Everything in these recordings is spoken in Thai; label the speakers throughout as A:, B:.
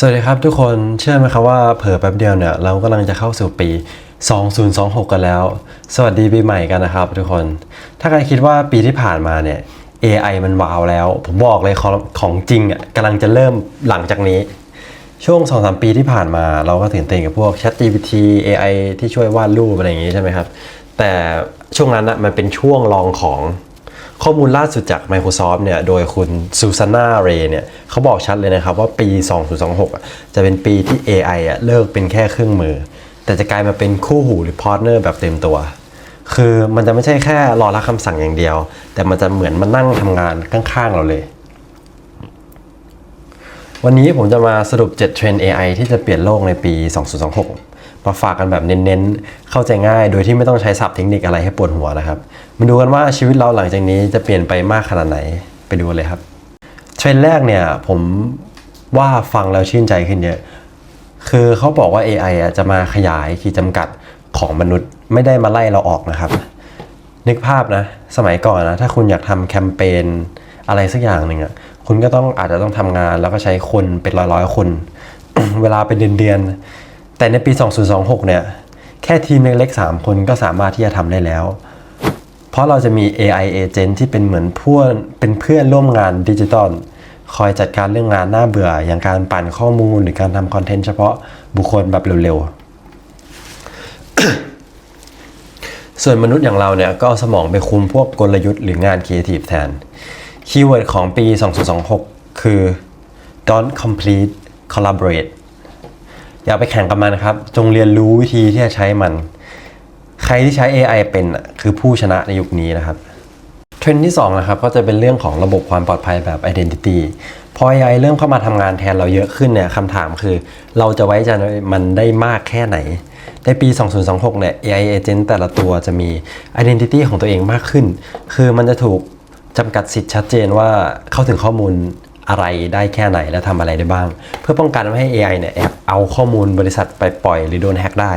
A: สวัสดีครับทุกคนเชื่อไหมครับว่าเผลอแป๊บเดียวเนี่ยเรากำลังจะเข้าสู่ปี 2026 กันแล้ว สวัสดีปีใหม่กันนะครับ ทุกคน ถ้าใครคิดว่าปีที่ผ่านมาเนี่ย AI มันว้าวแล้ว ผมบอกเลยของของจริงอะกำลังจะเริ่มหลังจากนี้ ช่วง 2-3 ปีที่ผ่านมา เราก็ตื่นเต้นกับพวก ChatGPT AI ที่ช่วยวาดรูปอะไรอย่างงี้ใช่ไหมครับ แต่ช่วงนั้นนะมันเป็นช่วงลองของ ข้อมูลล่าสุดจาก Microsoft เนี่ยโดยคุณซูซาน่าเรเนี่ยเขาบอกชัดเลยนะครับว่าปี 2026 จะเป็นปีที่ AI อะเลิกเป็นแค่เครื่องมือ แต่จะกลายมาเป็นคู่หูหรือพาร์ทเนอร์แบบเต็มตัว คือมันจะไม่ใช่แค่รอรับคำสั่งอย่างเดียว แต่มันจะเหมือนมานั่งทำงานข้างๆเราเลย วันนี้ผมจะมาสรุป 7 เทรนด์ AI ที่จะเปลี่ยนโลกในปี 2026 มาฝากกันแบบเน้นๆ เข้าใจง่าย โดยที่ไม่ต้องใช้ศัพท์เทคนิคอะไรให้ปวดหัวนะครับ มาดูกันว่าชีวิตเราหลังจากนี้จะเปลี่ยนไปมากขนาดไหนไปดูเลยครับ เทรนแรกเนี่ยผมว่าฟังแล้วชื่นใจขึ้นเยอะ คือเขาบอกว่า AI อะจะมาขยายขีดจำกัดของมนุษย์ไม่ได้มาไล่เราออกนะครับ นึกภาพนะ สมัยก่อนนะ ถ้าคุณอยากทำแคมเปญอะไรสักอย่างหนึ่งอะคุณก็ต้องอาจจะต้องทำงานแล้วก็ใช้คนเป็นร้อยร้อยๆคน เวลาเป็นเดือนๆ แต่ในปี 2026 เนี่ย แค่ทีมเล็กๆ3 คนก็สามารถที่จะทำได้แล้ว เพราะเราจะมี AI agent ที่เป็นเหมือนเพื่อนเป็นเพื่อนร่วมงานดิจิตอลคอยจัดการเรื่องงานน่าเบื่อ อย่างการปั่นข้อมูลหรือการทำคอนเทนต์เฉพาะบุคคลแบบเร็วๆ ส่วนมนุษย์อย่างเราเนี่ยก็เอาสมองไปคุมพวกกลยุทธ์หรืองานครีเอทีฟแทน คีย์เวิร์ดของปี 2026 คือ don't complete collaborate อย่าไปแข่งกับมันครับ จงเรียนรู้วิธีที่จะใช้มัน ใครที่ใช้ AI เป็นคือผู้ชนะในยุคนี้นะครับเทรนด์ที่2นะครับก็จะเป็นเรื่องของระบบความปลอดภัยแบบ Identity พอ AI เริ่มเข้ามาทำงานแทนเราเยอะขึ้นเนี่ยคำถามคือ เราจะไว้ใจมันได้มากแค่ไหน ในปี 2026 เนี่ย AI agent แต่ละตัวจะมี Identity ของตัวเองมากขึ้น คือมันจะถูกจำกัดสิทธิ์ชัดเจนว่าเข้าถึงข้อมูล อะไรได้แค่ไหนและทำอะไรได้บ้าง เพื่อป้องกันไม่ให้ AI เนี่ยแอบเอาข้อมูลบริษัทไปปล่อยหรือโดนแฮ็กได้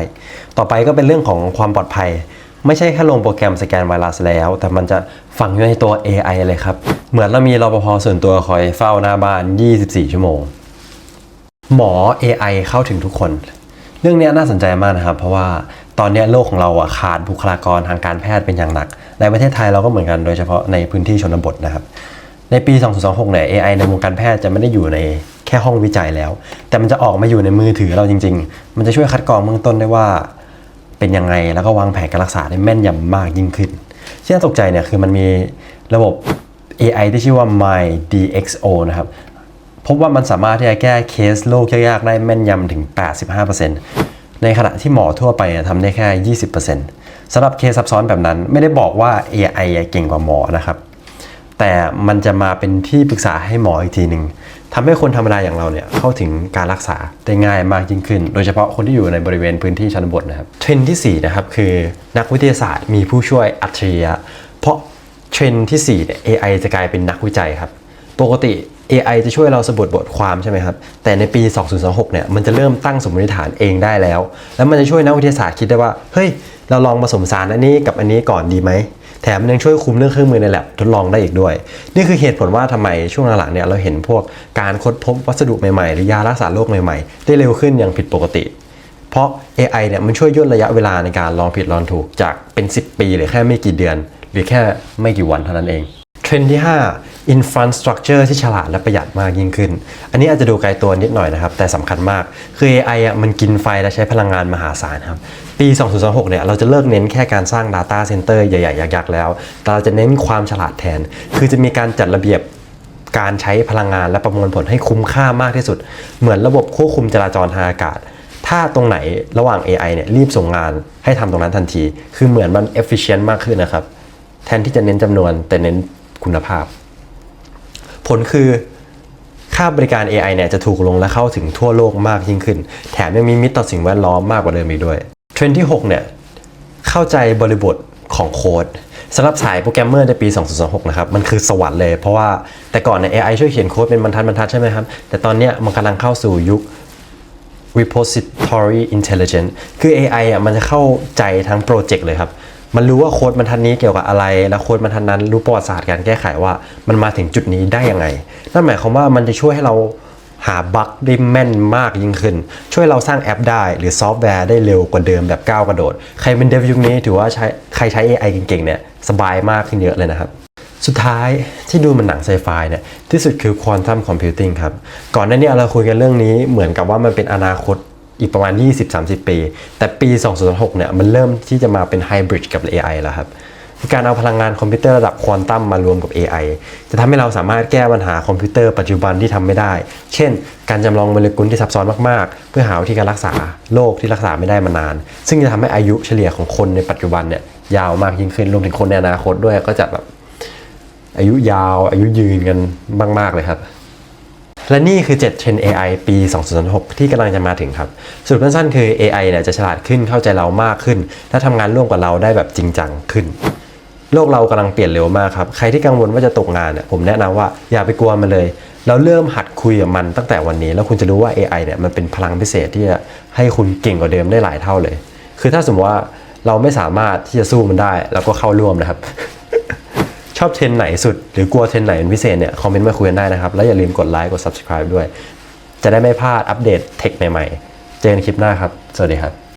A: ต่อไปก็เป็นเรื่องของความปลอดภัย ไม่ใช่แค่ลงโปรแกรมสแกนไวรัสแล้ว แต่มันจะฝังอยู่ในตัว AI เลยครับ เหมือนเรามีรปภส่วนตัวคอยเฝ้าหน้าบ้าน 24 ชั่วโมง หมอ AI เข้าถึงทุกคน เรื่องนี้น่าสนใจมากนะครับ เพราะว่าตอนนี้โลกของเราอะขาดบุคลากรทางการแพทย์เป็นอย่างหนัก ในประเทศไทยเราก็เหมือนกันโดยเฉพาะในพื้นที่ชนบทนะครับ ในปี 2026 เนี่ย AI ในวงการแพทย์จะไม่ได้อยู่ในแค่ห้องวิจัยแล้ว แต่มันจะออกมาอยู่ในมือถือเราจริง ๆ มันจะช่วยคัดกรองเบื้องต้นได้ว่า เป็นยังไงแล้วก็วางแผนการรักษาได้แม่นยำมากยิ่งขึ้นที่น่าตกใจเนี่ยคือมันมีระบบ AI ที่ชื่อว่า MyDXO นะครับพบว่ามันสามารถที่จะแก้เคสโรคยากๆได้แม่นยำถึง 85%ในขณะที่หมอทั่วไปทำได้แค่ 20%สำหรับเคสซับซ้อนแบบนั้นไม่ได้บอกว่า AI เก่งกว่าหมอนะครับ แต่มันจะมาเป็นที่ปรึกษาให้หมออีกทีหนึ่งทำให้คนธรรมดาอย่างเราเนี่ยเข้าถึงการรักษาได้ง่ายมากยิ่งขึ้น โดยเฉพาะคนที่อยู่ในบริเวณพื้นที่ชนบทนะครับ เทรนที่4นะครับคือนักวิทยาศาสตร์มีผู้ช่วยอัจฉริยะ เพราะเทรนที่4เนี่ย AI จะกลายเป็นนักวิจัยครับ ปกติ AI จะช่วยเราสรุปบทความใช่ไหมครับ แต่ในปี 2026 เนี่ย มันจะเริ่มตั้งสมมติฐานเองได้แล้ว แล้วมันจะช่วยนักวิทยาศาสตร์คิดได้ว่า เฮ้ย เราลองผสมสารอันนี้กับอันนี้ก่อนดีไหม แถมมันยังช่วยคุมเรื่องเครื่องมือในแลบทดลองได้อีกด้วย นี่คือเหตุผลว่าทำไมช่วงหลังๆเนี่ยเราเห็นพวกการค้นพบวัสดุใหม่ๆ หรือยารักษาโรคใหม่ๆ ได้เร็วขึ้นอย่างผิดปกติ เพราะ AI เนี่ยมันช่วยย่นระยะเวลาในการลองผิดลองถูกจากเป็น 10 ปีหรือแค่ไม่กี่เดือน หรือแค่ไม่กี่วันเท่านั้นเองเทรนด์ที่ 5 infrastructure ที่ฉลาดและประหยัดมากยิ่งขึ้น อันนี้อาจจะดูไกลตัวนิดหน่อยนะครับ แต่สำคัญมาก คือ AI อะมันกินไฟและใช้พลังงานมหาศาลครับ ปี 2026 เนี่ย เราจะเลิกเน้นแค่การสร้าง Data Center ใหญ่ ๆ ยักษ์ ๆ แล้ว แต่เราจะเน้นความฉลาดแทน คือจะมีการจัดระเบียบการใช้พลังงานและประมวลผลให้คุ้มค่ามากที่สุด เหมือนระบบควบคุมจราจรทางอากาศ ถ้าตรงไหนระหว่าง AI เนี่ยรีบส่งงานให้ทำตรงนั้นทันที คือเหมือนมัน efficient มากขึ้นนะครับ แทนที่จะเน้นจำนวนแต่เน้นคุณภาพ ลคือค่าบริการ AI เนี่ยจะถูกลงและเข้าถึงทั่วโลกมากยิ่งขึ้น แถมยังมีมิตรต่อสิ่งแวดล้อมมากกว่าเดิมอีกด้วย เทรนด์ที่ 6 เนี่ย เข้าใจบริบทของโค้ดสำหรับสายโปรแกรมเมอร์ในปี 2026 นะครับ มันคือสวรรค์เลย เพราะว่าแต่ก่อนเนี่ย AI ช่วยเขียนโค้ดเป็นบรรทัดบรรทัดใช่ไหมครับ แต่ตอนเนี้ยมันกำลังเข้าสู่ยุค repository intelligence คือ AI อะมันจะเข้าใจทั้งโปรเจกต์เลยครับ มันรู้ว่าโค้ดบรรทัดนี้เกี่ยวกับอะไร แล้วโค้ดบรรทัดนั้นรู้ประวัติศาสตร์การแก้ไขว่ามันมาถึงจุดนี้ได้ยังไง นั่นหมายความว่ามันจะช่วยให้เราหาบั๊กได้แม่นมากยิ่งขึ้น ช่วยเราสร้างแอปได้หรือซอฟต์แวร์ได้เร็วกว่าเดิมแบบก้าวกระโดด ใครเป็นเดฟยุคนี้ถือว่าใช้ใครใช้ AI เก่งๆเนี่ยสบายมากขึ้นเยอะเลยนะครับ สุดท้ายที่ดูมันหนังไซไฟเนี่ยที่สุดคือควอนตัมคอมพิวติ้งครับ ก่อนหน้านี้เราคุยกันเรื่องนี้เหมือนกับว่ามันเป็นอนาคต อีกประมาณ 20-30 ปี แต่ปี 2006เนี่ยมันเริ่มที่จะมาเป็นไฮบริดกับ AI แล้วครับการเอาพลังงานคอมพิวเตอร์ระดับควอนตัมมารวมกับ AI จะทำให้เราสามารถแก้ปัญหาคอมพิวเตอร์ปัจจุบันที่ทำไม่ได้ เช่น การจำลองโมเลกุลที่ซับซ้อนมากๆ เพื่อหาวิธีการรักษาโรคที่รักษาไม่ได้มานาน ซึ่งจะทำให้อายุเฉลี่ยของคนในปัจจุบันเนี่ยยาวมากยิ่งขึ้น รวมถึงคนในอนาคตด้วยก็จะแบบอายุยาวอายุยืนกันมาก ๆเลยครับ และนี่คือ 7 เทรนด์ AI ปี 2006 ที่กำลังจะมาถึงครับ สรุปสั้นๆคือ AI เนี่ยจะฉลาดขึ้นเข้าใจเรามากขึ้น และทำงานร่วมกับเราได้แบบจริงจังขึ้น โลกเรากำลังเปลี่ยนเร็วมากครับ ใครที่กังวลว่าจะตกงานเนี่ยผมแนะนำว่าอย่าไปกลัวมันเลย เราเริ่มหัดคุยกับมันตั้งแต่วันนี้ แล้วคุณจะรู้ว่า AI เนี่ยมันเป็นพลังพิเศษที่จะให้คุณเก่งกว่าเดิมได้หลายเท่าเลย คือถ้าสมมติว่าเราไม่สามารถที่จะสู้มันได้เราก็เข้าร่วมนะครับ ชอบเทรนไหนสุด หรือกลัวเทรนไหนเป็นพิเศษเนี่ยคอมเมนต์มาคุยกันได้นะครับ แล้วอย่าลืมกดไลค์กด subscribe ด้วย จะได้ไม่พลาดอัปเดตเทคใหม่ๆ เจอกันคลิปหน้าครับ สวัสดีครับ